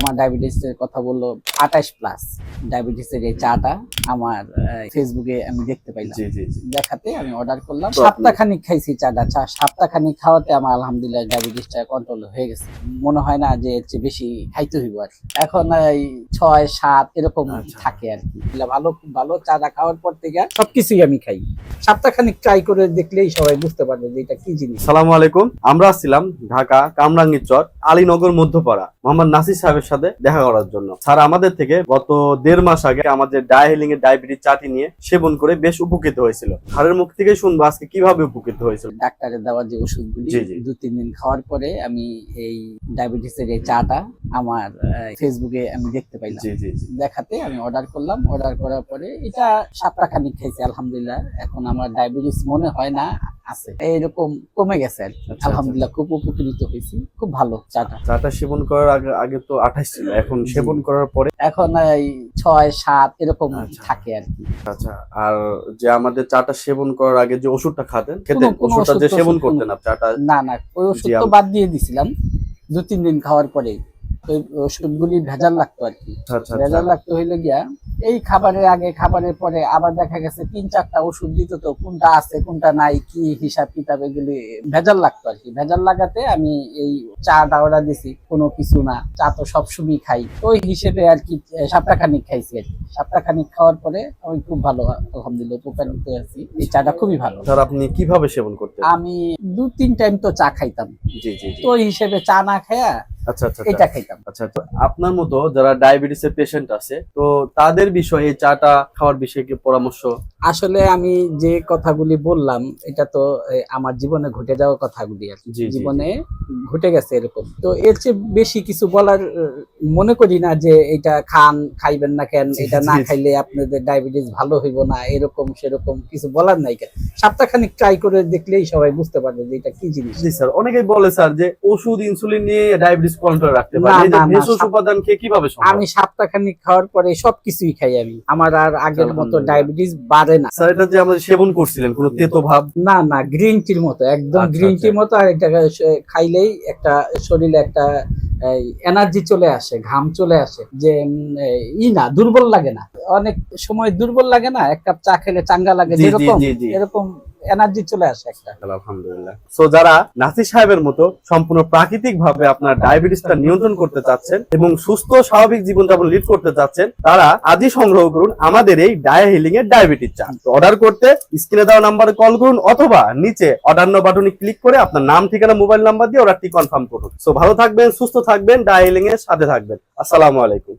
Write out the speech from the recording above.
আমার ডায়াবেটিসের কথা বলল আঠাশ প্লাস ডায়াবেটিসের এই চাটা আমার ফেসবুকে আমি দেখতে পাইলাম। দেখাতে আমি অর্ডার করলাম। সপ্তাহখানিক খাইছি চাটা। চা সপ্তাহখানিক খাওয়াতে আমার আলহামদুলিল্লাহ ডায়াবেটিসটা কন্ট্রোল হয়ে গেছে। মনে হয় না যে এর চেয়ে বেশি খাইতে হইব আর এখন এই ছয় সাত এরকম আচ্ছা। থাকে আর কি। ভালো খুব ভালো চাটা খাওয়ার পর থেকে সবকিছুই আমি খাই। সপ্তাহখানিক ট্রাই করে দেখলেই সবাই বুঝতে পারবে যে এটা কি জিনিস। সালামু আলাইকুম। আমরা আসছিলাম ঢাকা কামরাঙ্গীর চর আলীনগর মধ্যপাড়া। মোহাম্মদ নাসির সাহেবের সাথে দেখা করার জন্য। স্যার আমাদের থেকে গত দেড় মাস আগে আমাদের ডায়াহিলিং এর ডায়াবেটিস চাটি নিয়ে সেবন করে বেশ উপকৃত হয়েছিল। স্যারের মুখ থেকে শুনব আজকে কীভাবে উপকৃত হয়েছিল। ডাক্তারের দেওয়া যে ওষুধগুলি। দু তিন দিন খাওয়ার পরে আমি এই ডায়াবেটিসের এই চাটা আমার ফেসবুকে আমি দেখতে পাইলাম। জি জি জি। দেখাতে আমি অর্ডার করলাম। অর্ডার করার পরে এটা সপ্তাহখানিক খাইছি আলহামদুলিল্লাহ। এখন আমার ডায়াবেটিস মনে হয় না আছে। এইরকম কমে গেছে কি। আচ্ছা। আলহামদুলিল্লাহ খুব উপকৃত হয়েছি। খুব ভালো চাটা। চাটা সেবন করার আগে আগে তো আঠাশ ছিল এখন সেবন করার পরে? এখন এই ছয় সাত এরকম আচ্ছা। থাকে আর কি। আচ্ছা আর যে আমাদের চাটা সেবন করার আগে যে ওষুধটা খাতেন খেতেন ওষুধটা যে সেবন করতেন আপনি চাটা না না ওই ওষুধ তো বাদ দিয়ে দিছিলাম। দু তিন দিন খাওয়ার পরে। ওই ওষুধগুলি ভেজাল লাগতো আর কি। আচ্ছা আচ্ছা। ভেজাল লাগতো হইলে গিয়া এই খাবারের আগে খাবারের পরে আবার দেখা গেছে তিন চারটা ওষুধ দিত তো কোনটা আছে কোনটা নাই কি হিসাব কিতাব এগুলি ভেজাল লাগতো আর কি। ভেজাল লাগাতে আমি এই চাটা অর্ডার দিছি কোনো কিছু না চা তো সবসময় খাই। ওই হিসেবে আর কি সপ্তাহখানিক খাইছি আর কি। সপ্তাহখানিক খাওয়ার পরে আমি খুব ভালো আলহামদুলিল্লাহ উপকারিত আছি এই চাটা খুবই ভালো। স্যার আপনি কীভাবে সেবন করতেন? আমি দু তিন টাইম তো চা খাইতাম। জি জি জি। তো ওই হিসেবে চা না খায়া আচ্ছা আচ্ছা আচ্ছা। এটা খাইতাম আচ্ছা আপনার মতো যারা ডায়াবেটিস এর পেশেন্ট আছে তো তাদের বিষয়ে চাটা খাওয়ার বিষয়ে কি পরামর্শ আসলে আমি যে কথাগুলি বললাম এটা তো আমার জীবনে ঘটে যাওয়া কথাগুলি আর জীবনে ঘটে গেছে এরকম। তো এর চেয়ে বেশি কিছু বলার মনে করি না যে এটা খান খাইবেন না কেন এটা না। খাইলে আপনাদের ডায়াবেটিস ভালো হইব না এরকম সেরকম কিছু বলার নাই কেন? সপ্তাহখানিক ট্রাই করে দেখলেই সবাই বুঝতে পারবে যে এটা কি জিনিস। জি স্যার। অনেকেই বলে স্যার যে ওষুধ ইনসুলিন নিয়ে ডায়াবেটিস কন্ট্রোল রাখতে পারে। এই যে ভেষজ উপাদান খেয়ে কীভাবে সম্ভব? আমি সপ্তাহখানিক খাওয়ার পরে সবকিছুই খাই আমি। আমার আর আগের মতো। ডায়াবেটিস বাড়ে না স্যার এটা যে আমরা সেবন করছিলেন কোনো তেতো ভাব না না গ্রিন টির মতো একদম আচ্ছা, গ্রিন আচ্ছা। টির মতো আর এটা খাইলেই একটা শরীরে একটা এনার্জি চলে আসে ঘাম চলে আসে যে ই না দুর্বল লাগে না অনেক সময় দুর্বল লাগে না এক কাপ চা খেলে চাঙ্গা লাগে যেরকম। এরকম এনার্জি চলে আসে একটা। আলহামদুলিল্লাহ। সো যারা নাসির সাহেবের মতো সম্পূর্ণ প্রাকৃতিক ভাবে আপনার ডায়াবেটিসটা নিয়ন্ত্রণ করতে চাচ্ছেন এবং সুস্থ, স্বাভাবিক জীবনযাপন লিড করতে চাচ্ছেন, তারা আজই সংগ্রহ করুন আমাদের এই ডায়া হিলিং এর ডায়াবেটিস চা অর্ডার করতে স্ক্রিনে দেওয়া নাম্বারে কল করুন অথবা নিচে অর্ডার নো বাটনে ক্লিক করে আপনার নাম, ঠিকানা মোবাইল নাম্বার দিয়ে অর্ডারটি কনফার্ম করুন। সো ভালো থাকবেন, সুস্থ থাকবেন ডায়া হিলিং এর সাথে থাকবেন। আসসালামু আলাইকুম।